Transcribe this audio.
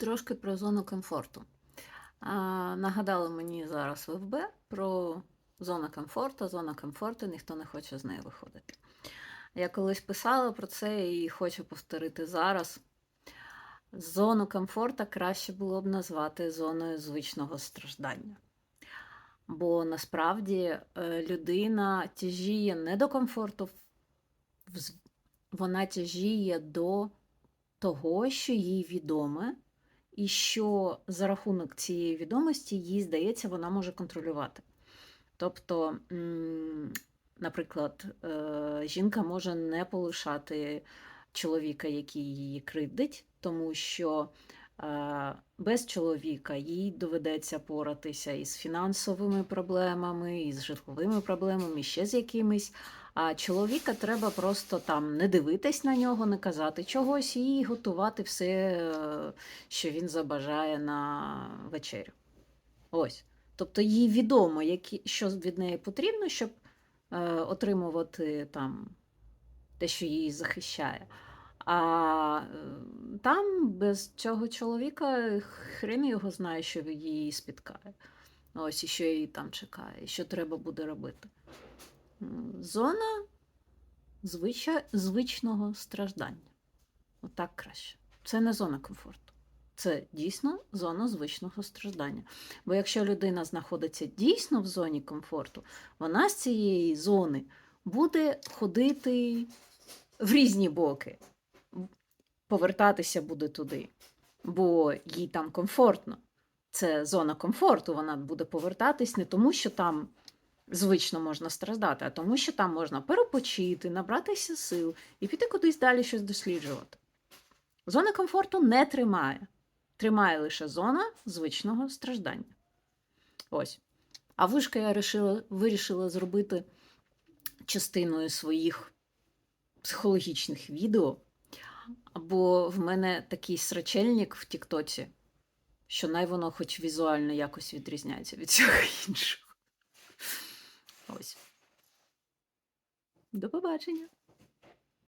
Трошки про зону комфорту. А, нагадали мені зараз в ФБ про зону комфорту. Зона комфорту, ніхто не хоче з неї виходити. Я колись писала про це і хочу повторити зараз. Зону комфорту краще було б назвати зоною звичного страждання. Бо насправді е, людина тяжіє не до комфорту, вона тяжіє до того, що їй відоме, і що за рахунок цієї відомості їй здається, вона може контролювати. Тобто, наприклад, е, жінка може не полишати чоловіка, який її кривдить, тому що е, без чоловіка їй доведеться поратися із фінансовими проблемами, із житловими проблемами, ще з якимись. А чоловіка треба просто там не дивитись на нього, не казати чогось і готувати все, е, що він забажає на вечерю. Ось. Тобто їй відомо, які, що від неї потрібно, щоб е, отримувати там те, що її захищає. А там без цього чоловіка хрен його знає, що її спіткає. Ось і що її там чекає, і що треба буде робити. Зона звича... звичного страждання. Отак краще. Це не зона комфорту. Це дійсно зона звичного страждання. Бо якщо людина знаходиться дійсно в зоні комфорту, вона з цієї зони буде ходити в різні боки, повертатися буде туди, бо їй там комфортно. Це зона комфорту, вона буде повертатись не тому, що там звично можна страждати, а тому, що там можна перепочити, набратися сил і піти кудись далі щось досліджувати. Зона комфорту не тримає. Тримає лише зона звичного страждання. Ось. А вишка я решила, вирішила зробити частиною своїх психологічних відео, бо в мене такий срачельник в Тіктоці, що най воно хоч візуально якось відрізняється від цього іншого. Ось. До побачення.